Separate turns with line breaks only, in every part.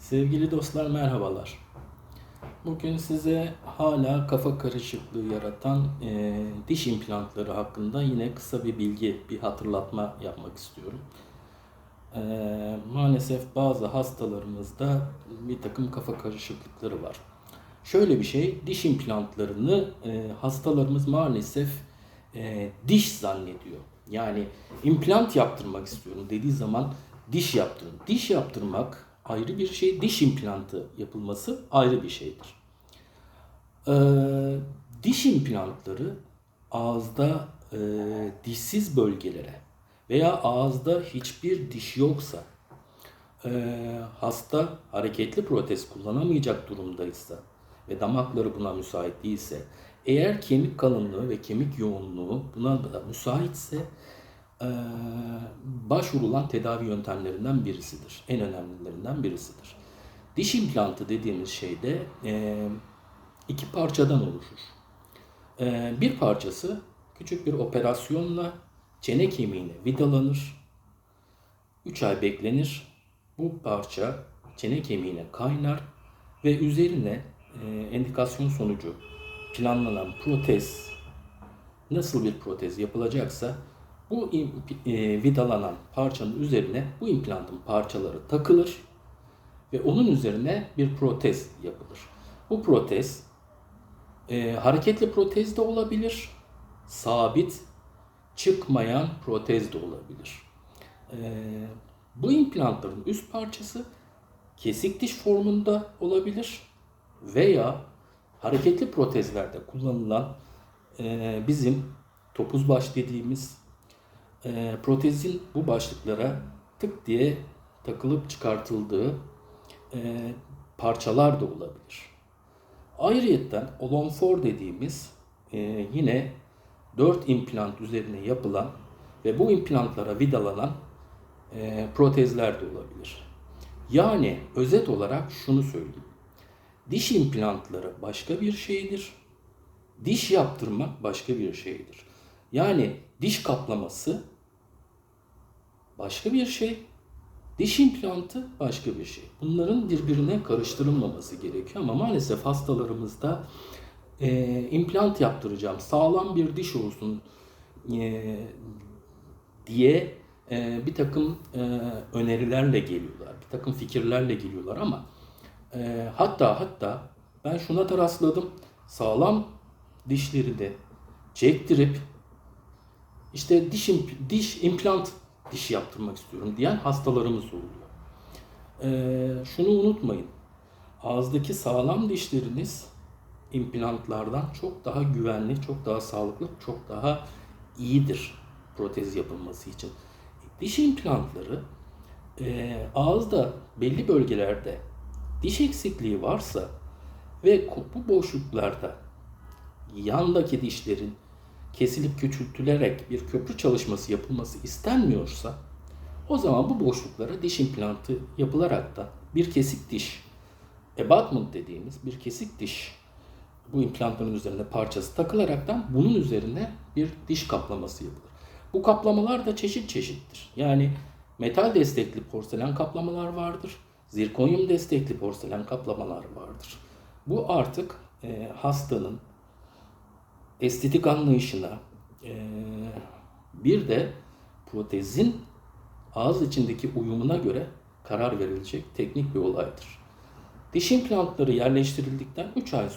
Sevgili dostlar merhabalar. Bugün size hala kafa karışıklığı yaratan e, diş implantları hakkında yine kısa bir bilgi, bir hatırlatma yapmak istiyorum. E, maalesef bazı hastalarımızda bir takım kafa karışıklıkları var. Şöyle bir şey, diş implantlarını e, hastalarımız maalesef e, diş zannediyor. Yani implant yaptırmak istiyorum dediği zaman diş yaptırın. Diş yaptırmak ayrı bir şey, diş implantı yapılması ayrı bir şeydir. Ee, diş implantları ağızda e, dişsiz bölgelere veya ağızda hiçbir diş yoksa e, hasta hareketli protez kullanamayacak durumdaysa ve damakları buna müsait değilse eğer kemik kalınlığı ve kemik yoğunluğu buna da müsaitse e, başvurulan tedavi yöntemlerinden birisidir. En önemlilerinden birisidir. Diş implantı dediğimiz şey de e, iki parçadan oluşur. E, bir parçası küçük bir operasyonla çene kemiğine vidalanır. 3 ay beklenir. Bu parça çene kemiğine kaynar ve üzerine e, endikasyon sonucu planlanan protez nasıl bir protez yapılacaksa bu e, vidalanan parçanın üzerine bu implantın parçaları takılır ve onun üzerine bir protez yapılır. Bu protez e, hareketli protez de olabilir, sabit çıkmayan protez de olabilir. E, bu implantların üst parçası kesik diş formunda olabilir veya hareketli protezlerde kullanılan e, bizim topuz baş dediğimiz e, protezin bu başlıklara tık diye takılıp çıkartıldığı e, parçalar da olabilir. Ayrıyeten olonfor dediğimiz e, yine 4 implant üzerine yapılan ve bu implantlara vidalanan e, protezler de olabilir. Yani özet olarak şunu söyleyeyim. Diş implantları başka bir şeydir. Diş yaptırmak başka bir şeydir. Yani diş kaplaması başka bir şey, diş implantı başka bir şey. Bunların birbirine karıştırılmaması gerekiyor ama maalesef hastalarımızda e, implant yaptıracağım, sağlam bir diş olsun e, diye e, bir takım e, önerilerle geliyorlar, bir takım fikirlerle geliyorlar ama e, hatta hatta ben şuna da rastladım, sağlam dişleri de çektirip işte diş, diş implant diş yaptırmak istiyorum diyen hastalarımız oluyor. Ee, şunu unutmayın. Ağızdaki sağlam dişleriniz implantlardan çok daha güvenli, çok daha sağlıklı, çok daha iyidir protez yapılması için. Diş implantları e, ağızda belli bölgelerde diş eksikliği varsa ve bu boşluklarda yandaki dişlerin kesilip küçültülerek bir köprü çalışması yapılması istenmiyorsa o zaman bu boşluklara diş implantı yapılarak da bir kesik diş, abutment dediğimiz bir kesik diş bu implantların üzerine parçası takılaraktan bunun üzerine bir diş kaplaması yapılır. Bu kaplamalar da çeşit çeşittir. Yani metal destekli porselen kaplamalar vardır. Zirkonyum destekli porselen kaplamalar vardır. Bu artık e, hastanın estetik anlayışına bir de protezin ağız içindeki uyumuna göre karar verilecek teknik bir olaydır. Diş implantları yerleştirildikten 3 ay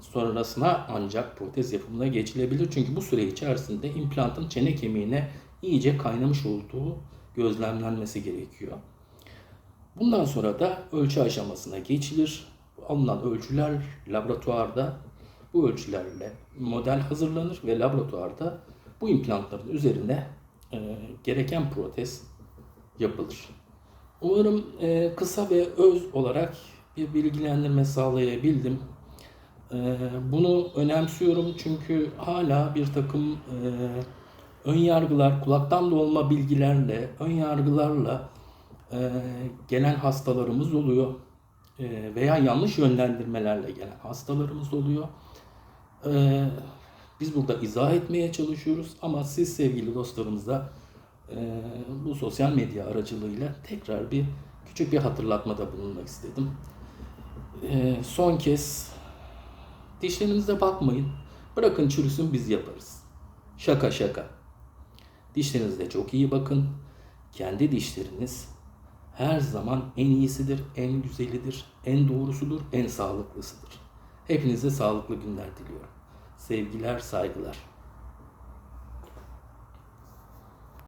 sonrasına ancak protez yapımına geçilebilir. Çünkü bu süre içerisinde implantın çene kemiğine iyice kaynamış olduğu gözlemlenmesi gerekiyor. Bundan sonra da ölçü aşamasına geçilir. Alınan ölçüler laboratuvarda bu ölçülerle model hazırlanır ve laboratuvarda bu implantların üzerine e, gereken protez yapılır. Umarım e, kısa ve öz olarak bir bilgilendirme sağlayabildim. E, bunu önemsiyorum çünkü hala bir takım e, ön yargılar, kulaktan dolma bilgilerle, ön yargılarla e, gelen hastalarımız oluyor e, veya yanlış yönlendirmelerle gelen hastalarımız oluyor. Ee, biz burada izah etmeye çalışıyoruz ama siz sevgili dostlarımıza e, bu sosyal medya aracılığıyla tekrar bir Küçük bir hatırlatmada bulunmak istedim. Ee, son kez dişlerinize bakmayın. Bırakın çürüsün biz yaparız. Şaka şaka. Dişlerinize çok iyi bakın. Kendi dişleriniz her zaman en iyisidir, en güzelidir, en doğrusudur, en sağlıklısıdır. Hepinize sağlıklı günler diliyorum. Sevgiler, saygılar.